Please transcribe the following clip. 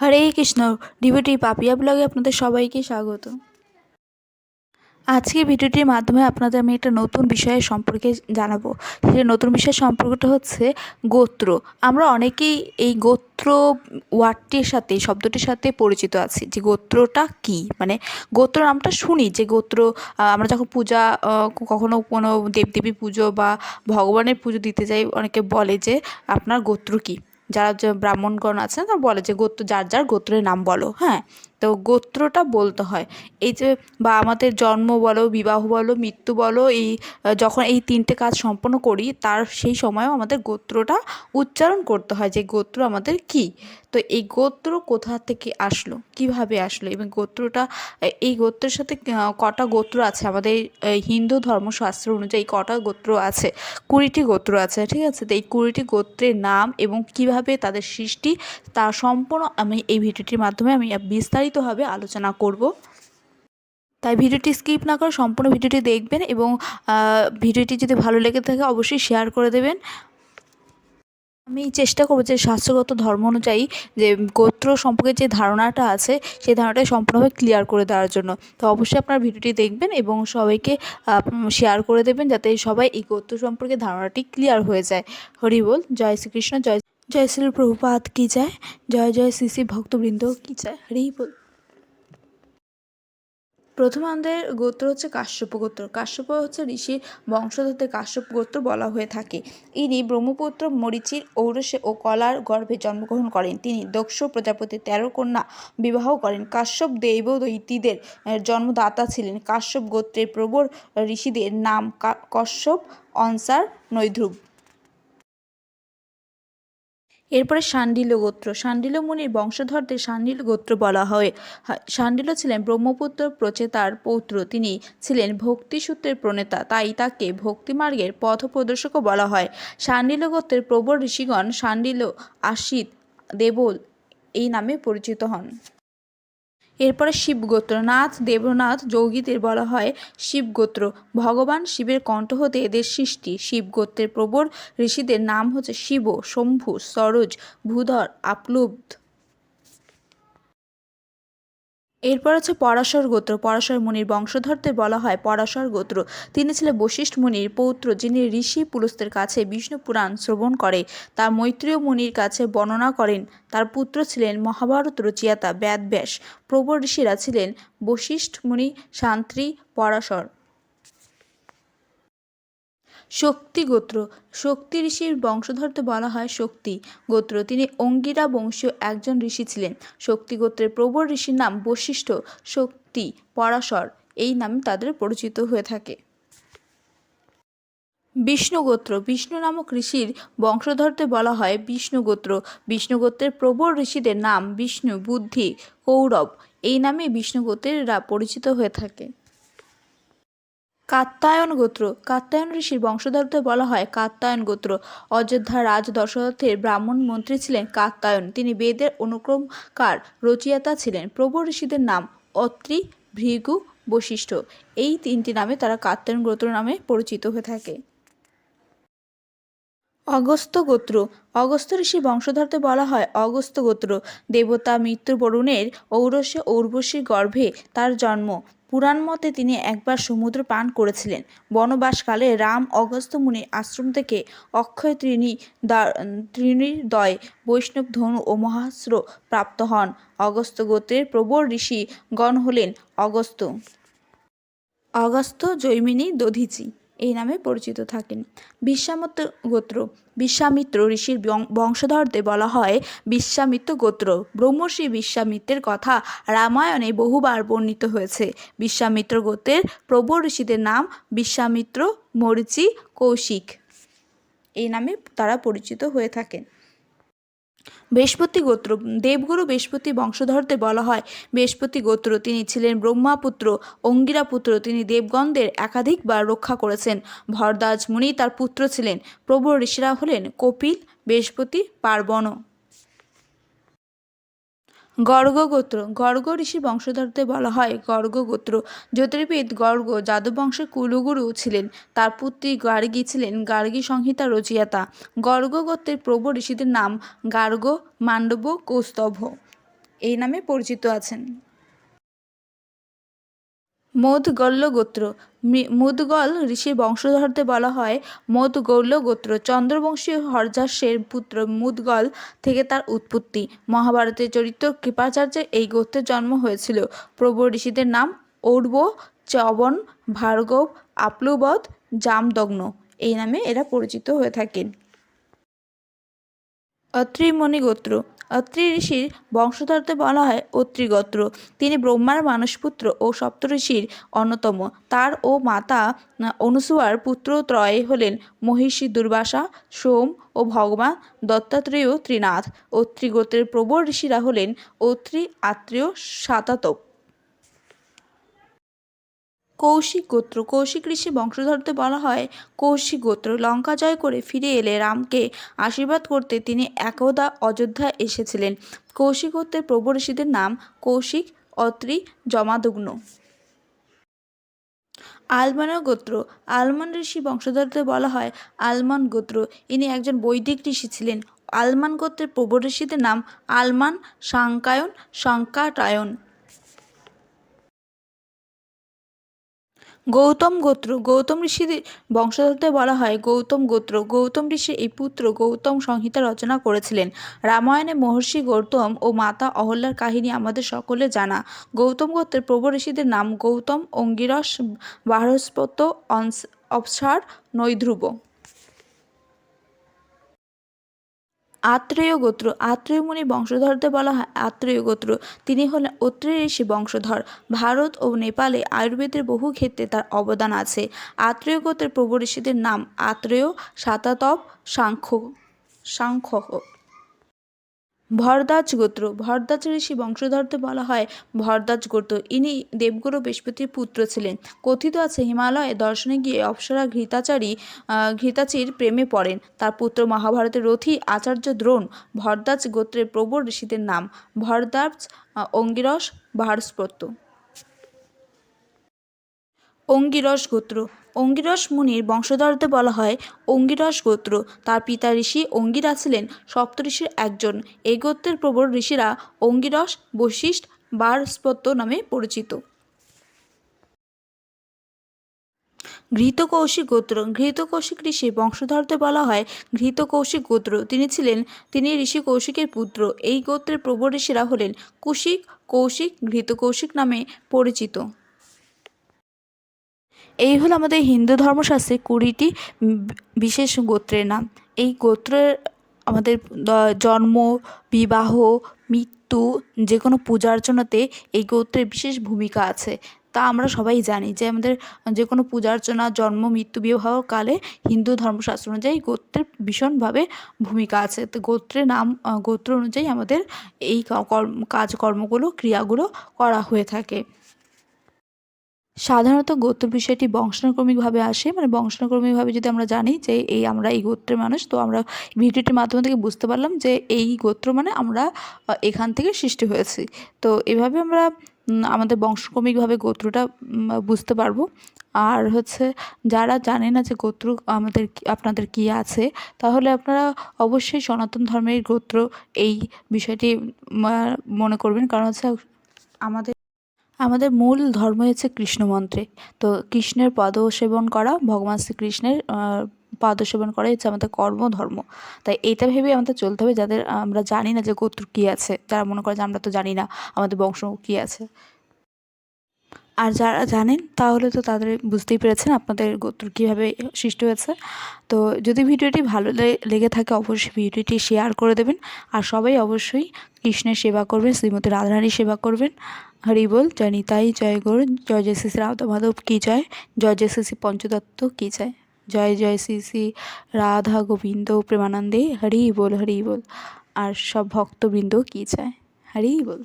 হরে Krishna DBT Papiya ব্লগে আপনাদের সবাইকে স্বাগত। আজকে ভিডিওটির মাধ্যমে আপনাদের আমি একটা নতুন বিষয়ের সম্পর্কে জানাব। সেই নতুন বিষয়ের সম্পর্কটা হচ্ছে গোত্র। আমরা অনেকেই এই গোত্র ওয়ার্ডটির সাথে শব্দটির সাথে পরিচিত আছি যে গোত্রটা কি? মানে গোত্র নামটা শুনি যে গোত্র আমরা যখন পূজা কখনো কোনো দেবদেবী পুজো বা ভগবানের পুজো দিতে যাই, অনেকে বলে যে আপনার গোত্র কী? যারা ব্রাহ্মণগণ আছে তারা বলে যে গোত্র যার যার গোত্রের নাম বলো হ্যাঁ? তো গোত্রটা বলতে হয়। এই যে বা আমাদের জন্ম বলো, বিবাহ বলো, মৃত্যু বলো, এই যখন এই তিনটে কাজ সম্পন্ন করি, তার সেই সময়ও আমাদের গোত্রটা উচ্চারণ করতে হয় যে গোত্র আমাদের কি? তো এই গোত্র কোথা থেকে আসলো? কীভাবে আসলো? এবং গোত্রটা, এই গোত্রের সাথে কটা গোত্র আছে? আমাদের হিন্দু ধর্মশাস্ত্র অনুযায়ী কটা গোত্র আছে? কুড়িটি গোত্র আছে, ঠিক আছে? তো এই কুড়িটি গোত্রের নাম এবং কীভাবে তাদের সৃষ্টি, তা সম্পূর্ণ আমি এই ভিডিওটির মাধ্যমে আমি বিস্তারিতভাবে আলোচনা করব। তাই ভিডিওটি স্কিপ না করে সম্পূর্ণ ভিডিওটি দেখবেন এবং ভিডিওটি যদি ভালো লেগে থাকে অবশ্যই শেয়ার করে দেবেন। আমি চেষ্টা করব যে শাস্ত্রগত ধর্ম অনুযায়ী যে গোত্র সম্পর্কে যে ধারণাটা আছে, সেই ধারণাটা সম্পূর্ণভাবে ক্লিয়ার করে দেওয়ার জন্য। তো অবশ্যই আপনার ভিডিওটি দেখবেন এবং সবাইকে শেয়ার করে দেবেন যাতে সবাই এই গোত্র সম্পর্কে ধারণাটি ক্লিয়ার হয়ে যায়। হরি বল, জয় শ্রীকৃষ্ণ, জয় জয় শ্রী প্রভুপাত কী যায় জয় জয় শ্রী শ্রী ভক্তবৃন্দ, কী যায় হরি বল। প্রথম আমাদের গোত্র হচ্ছে কাশ্যপ গোত্র। কাশ্যপ হচ্ছে ঋষির বংশধরদের কাশ্যপ গোত্র বলা হয়ে থাকে। ইনি ব্রহ্মপুত্র, মরিচির, ঔরসে ও কলার গর্ভে জন্মগ্রহণ করেন। তিনি দক্ষ প্রজাপতির তেরো কন্যা বিবাহ করেন। কাশ্যপ দেব দৈতীদের জন্মদাতা ছিলেন। কাশ্যপ গোত্রের প্রবর ঋষিদের নাম কশ্যপ, অনসার, নৈধ্রুব। এরপরে শান্ডিল্য গোত্র। শাণ্ডিল্য মুনির বংশধরদের শান্ডিল গোত্র বলা হয়। শাণ্ডিল্য ছিলেন ব্রহ্মপুত্র প্রচেতার পৌত্র। তিনি ছিলেন ভক্তিসূত্রের প্রণেতা, তাই তাকে ভক্তিমার্গের পথপ্রদর্শকও বলা হয়। শাণ্ডিল্য গোত্রের প্রবর ঋষিগণ শাণ্ডিল্য আশিত দেবল এই নামে পরিচিত হন। এরপরে শিবগোত্র। নাথ, দেবনাথ, যৌগীদের বলা হয় শিবগোত্র। ভগবান শিবের কণ্ঠ হতে এদের সৃষ্টি। শিবগোত্রের প্রবর ঋষিদের নাম হচ্ছে শিব, শম্ভু, সরোজ, ভূধর আপলুব্ধ এরপর আছে পরাশর গোত্র। পরাশর মুনির বংশধরদের বলা হয় পরাশর গোত্র। তিনি ছিলেন বশিষ্ঠ মুনির পৌত্র, যিনি ঋষি পুরুষদের কাছে বিষ্ণু পুরাণ শ্রবণ করে। তার মৈত্রীয় মুনির কাছে বর্ণনা করেন, তার পুত্র ছিলেন মহাভারত রচিয়াতা ব্যাদব্যাস। প্রবর ঋষিরা ছিলেন বশিষ্ঠ মুনি শান্ত্রী পরাশর। শক্তি গোত্র। শক্তি ঋষির বংশধরতে বলা হয় শক্তি গোত্র। তিনি অঙ্গিরা বংশীয় একজন ঋষি ছিলেন। শক্তি গোত্রের প্রবর ঋষির নাম বশিষ্ঠ শক্তি পরাশর। এই নামে তাদের পরিচিত হয়ে থাকে। বিষ্ণু গোত্র। বিষ্ণু নামক ঋষির বংশধরতে বলা হয় বিষ্ণু গোত্র। বিষ্ণু গোত্রের প্রবর ঋষিদের নাম বিষ্ণু বুদ্ধি কৌরব। এই নামে বিষ্ণু গোত্রেরা পরিচিত হয়ে থাকে। কাত্তায়ন গোত্র। কাত্তায়ন ঋষির বংশধরদের বলা হয় কাত্তায়ন গোত্র। অযোধ্যা রাজ দশরথের ব্রাহ্মণ মন্ত্রী ছিলেন কাত্তায়ন তিনি বেদের অনুক্রমকার রচয়িতা ছিলেন। প্রবর ঋষিদের নাম অত্রি ভৃগু বৈশিষ্ট্য এই তিনটি নামে তারা কাত্তায়ন গোত্র নামে পরিচিত হয়ে থাকে। অগস্ত্য গোত্র। অগস্ত্য ঋষি বংশধরতে বলা হয় অগস্ত্য গোত্র। দেবতা মৃত্যু বরুণের ঔরসে ঔর্বশীর গর্ভে তার জন্ম। পুরাণ মতে তিনি একবার সমুদ্র পান করেছিলেন। বনবাসকালে রাম অগস্ত মুনি আশ্রম থেকে অক্ষয় ত্রিণী ত্রিণীদয় বৈষ্ণব ধনু ও মহাস্ত্র প্রাপ্ত হন। অগস্ত গোত্রের প্রবর ঋষি গণ হলেন অগস্ত অগস্ত জৈমিনী দধিচি। এই নামে পরিচিত থাকেন। বিশ্বামিত্র গোত্র, বিশ্বামিত্র ঋষির বংশধরদের বলা হয় বিশ্বামিত্র গোত্র। ব্রহ্মশ্রী বিশ্বামিত্রের কথা রামায়ণে বহুবার বর্ণিত হয়েছে। বিশ্বামিত্র গোত্রের প্রবর ঋষিদের নাম বিশ্বামিত্র মরিচি কৌশিক। এই নামে তারা পরিচিত হয়ে থাকেন। বৃহস্পতি গোত্র, দেবগুরু বৃহস্পতি বংশধরদের বলা হয়, বৃহস্পতি গোত্র, তিনি ছিলেন ব্রহ্মাপুত্র অঙ্গিরা পুত্র তিনি দেবগণদের একাধিকবার রক্ষা করেছেন। ভরদাজ মুনি তার পুত্র ছিলেন, প্রভু ঋষিরা হলেন কপিল, বৃহস্পতি, পার্বণ। গর্গ গোত্র গর্গ ঋষি বংশধরদের বলা হয় গর্গগোত্র। জ্যোতির্বিদ গর্গ যাদব বংশের কুলগুরু ছিলেন। তার পুত্রী গার্গী ছিলেন গার্গী সংহিতা রচিয়াতা। গর্গগোত্রের গোত্রের প্রবর ঋষিদের নাম গার্গ মান্ডব কৌস্তভ। এই নামে পরিচিত আছেন। মোদগল্য গোত্র মুদগল ঋষির বংশধরদের বলা হয় মোদগৌল্য গোত্র চন্দ্রবংশী হরযাস্যের পুত্র মুদগল থেকে তার উৎপত্তি। মহাভারতের চরিত্র কৃপাচার্যের এই গোত্রের জন্ম হয়েছিল। প্রবর ঋষিদের নাম ঔর্ব চবন ভার্গব আপ্লুবধ জামদগ্ন। এই নামে এরা পরিচিত হয়ে থাকেন। অত্রিমণি গোত্র অত্রি ঋষির বংশধরদের বলা হয় অত্রিগোত্র। তিনি ব্রহ্মার মানসপুত্র ও সপ্তঋষির অন্যতম। তার ও মাতা অনুসুয়ার পুত্র ত্রয় হলেন মহিষী দুর্বাসা, সোম ও ভগবান দত্তাত্রেয় ত্রিনাথ। অত্রিগোত্রের প্রবর ঋষিরা হলেন অত্রি আত্রেয় সাতাতপ। কৌশিক গোত্র। কৌশিক ঋষি বংশধরদের বলা হয় কৌশিক গোত্র। লঙ্কা জয় করে ফিরে এলে রামকে আশীর্বাদ করতে তিনি একদা অযোধ্যা এসেছিলেন। কৌশিক গোত্রের প্রবর ঋষিদের নাম কৌশিক অত্রি জমাদগ্ন। আলমান গোত্র। আলমান ঋষি বংশধরদের বলা হয় আলমান গোত্র। ইনি একজন বৈদিক ঋষি ছিলেন। আলমান গোত্রের প্রবর ঋষিদের নাম আলমান সাংকায়ন শঙ্কাটায়ন গৌতম গোত্র, গৌতম ঋষিদের বংশধরদের বলা হয় গৌতম গোত্র। গৌতম ঋষি এই পুত্র গৌতম সংহিতা রচনা করেছিলেন। রামায়ণে মহর্ষি গৌতম ও মাতা অহল্যার কাহিনী আমাদের সকলে জানা। গৌতম গোত্রের প্রবর ঋষিদের নাম গৌতম, অঙ্গিরস বাহস্পত অপসার, নৈধ্রুব। আত্রেয় গোত্র। আত্রেয় মুনি বংশধরতে বলা হয় আত্রেয় গোত্র। তিনি হলেন অত্রে ঋষি বংশধর। ভারত ও নেপালে আয়ুর্বেদের বহু ক্ষেত্রে তার অবদান আছে। আত্রেয় গোত্রের প্রভু ঋষিদের নাম আত্রেয়, সাতাতপ, সাংখ্য সাংখ্য। ভরদ্বাজ গোত্র। ভরদ্বাজ ঋষি বংশধরদের বলা হয় ভরদ্বাজ গোত্র। ইনি দেবগুরু বৃহস্পতির পুত্র ছিলেন। কথিত আছে, হিমালয়ে দর্শনে গিয়ে অপ্সরা ঘৃতাচারী ঘৃতাচির প্রেমে পড়েন। তার পুত্র মহাভারতের রথী আচার্য দ্রোণ, ভরদ্বাজ গোত্রের প্রবর ঋষিদের নাম। ভরদ্বাজ অঙ্গিরস ভারস্পত্য অঙ্গিরস গোত্র। অঙ্গিরস মুনির বংশধরদের বলা হয় অঙ্গিরস গোত্র। তার পিতা ঋষি অঙ্গিরা ছিলেন সপ্তঋষির একজন। এই গোত্রের প্রবর ঋষিরা অঙ্গিরস, বশিষ্ঠ, বারস্পত্য নামে পরিচিত। ঘৃতকৌশিক গোত্র। ঘৃতকৌশিক ঋষি বংশধরদের বলা হয় ঘৃতকৌশিক গোত্র। তিনি ছিলেন, তিনি ঋষি কৌশিকের পুত্র। এই গোত্রের প্রবর ঋষিরা হলেন কুশিক, কৌশিক, ঘৃতকৌশিক নামে পরিচিত। এই হলো আমাদের হিন্দু ধর্মশাস্ত্রে কুড়িটি বিশেষ গোত্রের নাম। এই গোত্রের আমাদের জন্ম, বিবাহ, মৃত্যু যে কোনো পূজা অর্চনাতে এই গোত্রের বিশেষ ভূমিকা আছে। তা আমরা সবাই জানি যে আমাদের যে কোনো পূজা অর্চনা জন্ম, মৃত্যু, বিবাহ কালে হিন্দু ধর্মশাস্ত্র অনুযায়ী গোত্রের ভীষণভাবে ভূমিকা আছে। তো গোত্রের নাম গোত্র অনুযায়ী আমাদের এই কাজকর্মগুলো, ক্রিয়াগুলো করা হয়ে থাকে। সাধারণত গোত্র বিষয়টি বংশানুক্রমিকভাবে আসে। মানে বংশানুক্রমিকভাবে যদি আমরা জানি যে এই আমরা এই গোত্রের মানুষ, তো আমরা ভিডিওটির মাধ্যমে থেকে বুঝতে পারলাম যে এই গোত্র মানে আমরা এখান থেকে সৃষ্টি হয়েছি। তো এভাবে আমরা আমাদের বংশক্রমিকভাবে গোত্রটা বুঝতে পারব। আর হচ্ছে যারা জানে না যে গোত্র আমাদের আপনাদের কী আছে, তাহলে আপনারা অবশ্যই সনাতন ধর্মের গোত্র এই বিষয়টি মনে করবেন। কারণ হচ্ছে আমাদের আমাদের মূল ধর্ম হচ্ছে কৃষ্ণ মন্ত্রে তো কৃষ্ণের পদ সেবন করা, ভগবান শ্রীকৃষ্ণের পাদ সেবন করা হচ্ছে আমাদের কর্মধর্ম। তাই এইটা ভেবে আমাদের চলতে হবে যাদের আমরা জানি না যে গোত্র কী আছে যারা মনে করে যে আমরা তো জানি না আমাদের বংশ কী আছে। আর যারা জানেন, তাহলে তো তাদের বুঝতেই পেরেছেন আপনাদের গোত্র কীভাবে সৃষ্টি হয়েছে। তো যদি ভিডিওটি ভালো লেগে থাকে, অবশ্যই ভিডিওটি শেয়ার করে দেবেন। আর সবাই অবশ্যই কৃষ্ণের সেবা করবেন, শ্রীমতী রাধারানীর সেবা করবেন। হরি বল, জয় নিতাই, জয় গৌর, জয় জয় শ্রী শ্রী রাধা মাধব কী জয়? জয় জয় শ্রী শ্রী পঞ্চদত্ত, কী জয়? জয় জয় শ্রী শ্রী রাধা গোবিন্দ প্রেমানন্দে, হরি বল হরি বল। আর সব ভক্তবৃন্দ, কী চায় হরি বল।